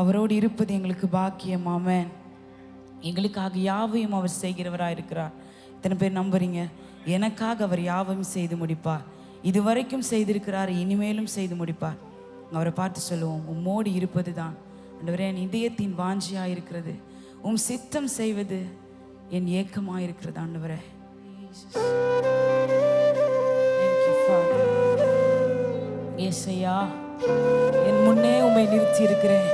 அவரோடு இருப்பது எங்களுக்கு பாக்கியம். ஆமென். எங்களுக்காக யாவையும் அவர் செய்கிறவராக இருக்கிறார். இத்தனை பேர் நம்புறீங்க. எனக்காக அவர் யாவையும் செய்து முடிப்பார். இதுவரைக்கும் செய்திருக்கிறார் இனிமேலும் செய்து முடிப்பார். அவரை பார்த்து சொல்லுவோம் உம்மோடு இருப்பது தான் அண்டவரே என் இதயத்தின் வாஞ்சியாக இருக்கிறது உம் சித்தம் செய்வது என் ஏக்கமாக இருக்கிறது ஆண்டவரே. ஏசையா என் முன்னே உம்மை நிறுத்தி இருக்கிறேன்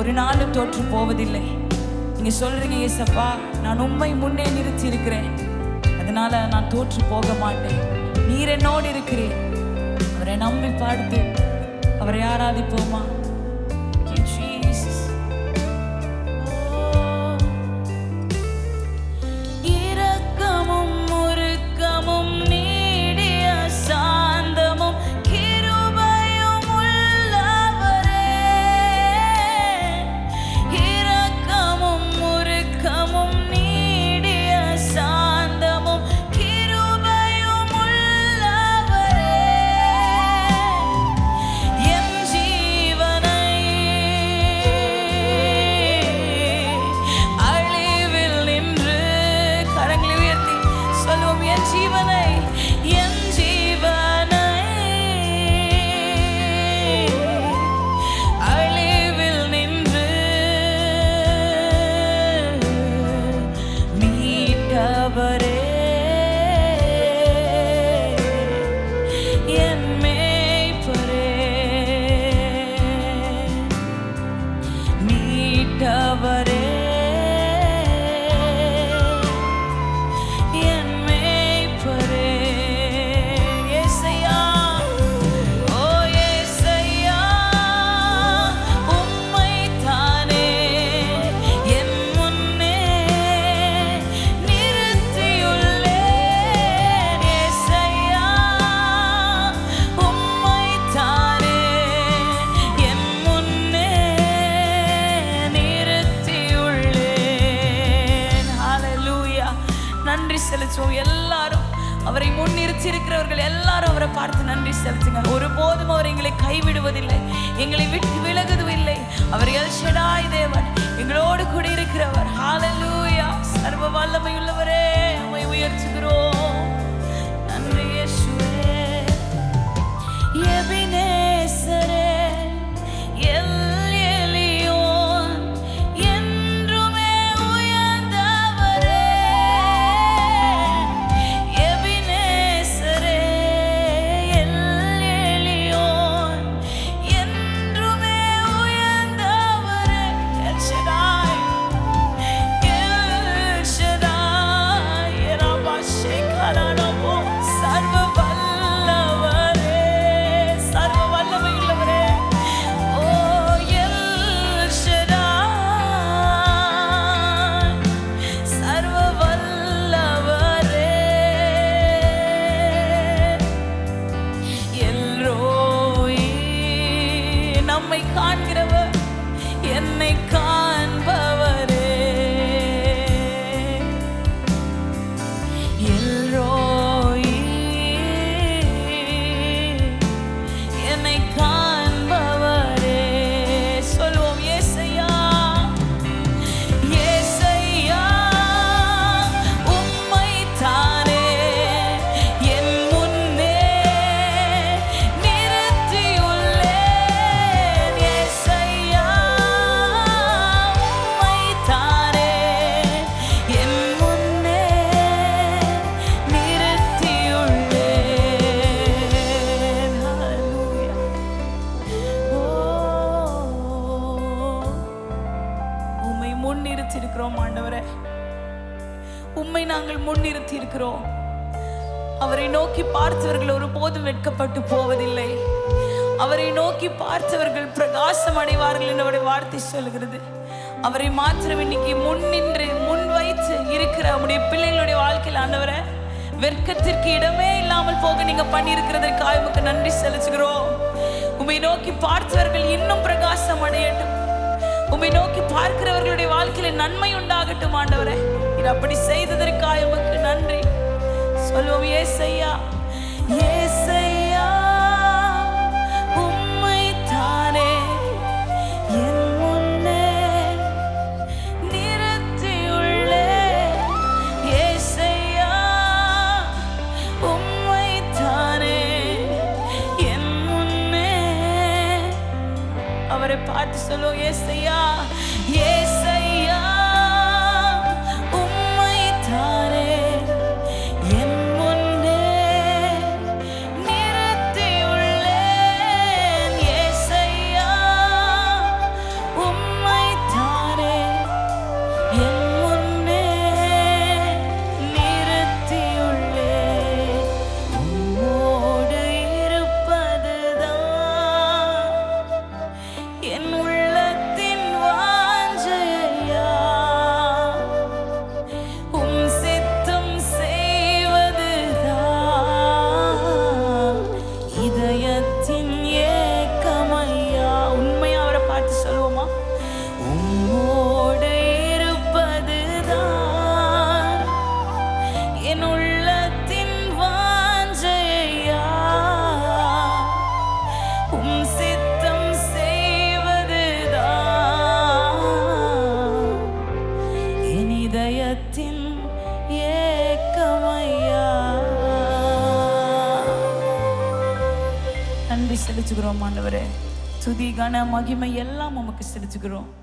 ஒரு நாளும் தோற்று போவதில்லை. நீங்க சொல்றீங்க ஏசப்பா நான் உண்மை முன்னே நிறுத்தி இருக்கிறேன் அதனால நான் தோற்று போக மாட்டேன். நீர் என்னோடு இருக்கிறேன் அவரை நம்பி பார்த்து அவரை ஆராதிப்போமா? முன்னிறுத்தி எல்லாரும் அவரை பார்த்து நன்றி செலுத்துங்க. ஒருபோதும் அவர் எங்களை கைவிடுவதில்லை. எங்களை விட்டு விலகுவதில்லை. அவர் எல்ஷடாய் தேவன். எங்களோடு கூட இருக்கிறவர் ஹாலலூயா சர்வ வல்லமையுள்ளவரே உம்மை உயர்த்துகிறோம். நன்றி யேசுவே முன்னிறுத்தி இருக்கிறோம் அவரை நோக்கி பார்த்தவர்கள் ஒருபோதும் வெட்கப்பட்டு போவதில்லை. அவரை நோக்கி பார்த்தவர்கள் பிரகாசம் அடைவார்கள் என்று வார்த்தை சொல்கிறது அவரை மாத்திரம் இன்னைக்கு முன் நின்று முன் வைத்து இருக்கிற நம்முடைய பிள்ளைகளுடைய வாழ்க்கையில் ஆண்டவரை வெட்கத்திற்கு இடமே இல்லாமல் போக நீங்க பண்ணியிருக்கிறதற்காக உமக்கு நன்றி செலுத்துகிறோம். உம்மை நோக்கி பார்த்தவர்கள் இன்னும் பிரகாசம் அடையட்டும். உம்மை நோக்கி பார்க்கிறவர்களுடைய வாழ்க்கையில நன்மை உண்டாகட்டும் ஆண்டவரே. இது அப்படி செய்ததற்காக உமக்கு நன்றி. சொல்லுவோம் செய்யா ஏ நன்றி ஆண்டவரே. துதி கன மகிமை எல்லாம் உமக்கு செலுத்துகிறோம்.